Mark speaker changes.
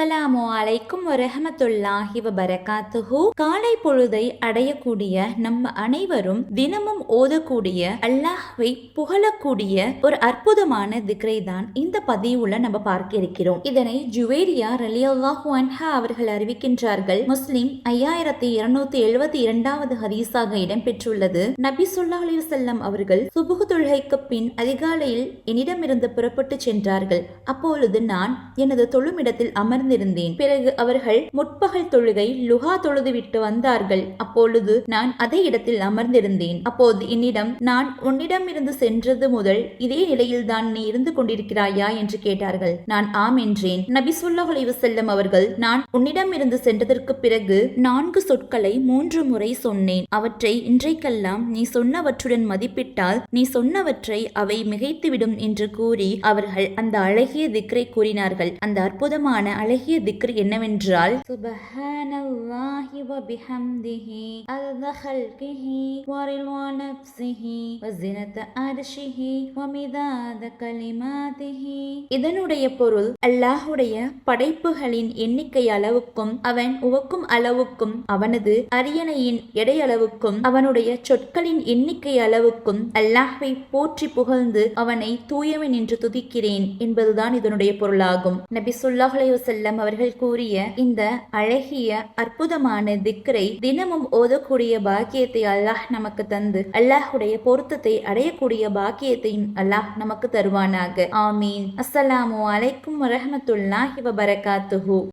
Speaker 1: அஸ்ஸலாமு அலைக்கும் வரஹமத்துல்லாஹி வபரகாத்துஹு. காலை பொழுதை அடையக்கூடிய நம்ம அனைவரும் தினமும் ஓதக்கூடிய அல்லாஹ்வை புகழக்கூடிய ஒரு அற்புதமான திக்ரை தான் இந்த பதிவுல நம்ம பார்க்க இருக்கிறோம். இதனை ஜுவேரியா ரலியல்லாஹு அன்ஹா அவர்கள் அறிவிக்கின்றார்கள். முஸ்லிம் ஐயாயிரத்தி இருநூத்தி எழுபத்தி இரண்டாவது ஹதீஸாக இடம்பெற்றுள்ளது. நபி சொல்லா அலி வஸல்லம் அவர்கள் சுபுகு தொழுகைக்கு பின் அதிகாலையில் என்னிடமிருந்து புறப்பட்டு சென்றார்கள். அப்பொழுது நான் எனது தொழுமிடத்தில் அமர்ந்திருந்தேன். பிறகு அவர்கள் முற்பகல் தொழுகை லுகா தொழுதுவிட்டு வந்தார்கள். அப்பொழுது நான் அதே இடத்தில் அமர்ந்திருந்தேன். அப்போது என்னிடம் நான் உன்னிடமிருந்து சென்றது முதல் இதே நிலையில்தான் நீ இருந்து கொண்டிருக்கிறாயா? என்று கேட்டார்கள். நான் ஆம் என்றேன். நபி ஸல்லல்லாஹு அவர்கள் நான் உன்னிடமிருந்து சென்றதற்கு பிறகு நான்கு சொற்களை மூன்று முறை சொன்னேன். அவற்றை இன்றைக்கெல்லாம் நீ சொன்னவற்றுடன் மதிப்பிட்டால் நீ சொன்னவற்றை அவை மிகைத்துவிடும் என்று கூறி அவர்கள் அந்த அழகிய திக்ரை கூறினார்கள். அந்த அற்புதமான அழகிய திக்ர் என்னவென்றால் சுபஹானல்லாஹி வ பிஹம்திஹி அதத ஹல்கிஹி வ ரில்வா நஃப்ஸிஹி வ ஸினத அர்ஷிஹி வ மிதாத கலிமாத்திஹி இதனுடைய பொருள் அல்லாஹ்வுடைய படைப்புகளின் எண்ணிக்கை அளவுக்கும் அவன் உவக்கும் அளவுக்கும் அவனது அரியணையின் எடையளவுக்கும் அவனுடைய சொற்களின் எண்ணிக்கை அளவுக்கும் அல்லாஹ்வை போற்றி புகழ்ந்து அவனை தூயவன் என்று துதிக்கிறேன் என்பதுதான் இதனுடைய பொருளாகும். நபி ஸல்லல்லாஹு செல்லம் அவர்கள் கூறிய இந்த அழகிய அற்புதமான திக்ரை தினமும் ஓதக்கூடிய பாக்கியத்தை அல்லாஹ் நமக்கு தந்து அல்லாஹுடைய பொருத்தத்தை அடையக்கூடிய பாக்கியத்தையும் அல்லாஹ் நமக்கு தருவானாக. ஆமீன். அஸ்ஸலாமு அலைக்கும் வரஹ்மத்துல்லாஹி வபரகாத்துஹு.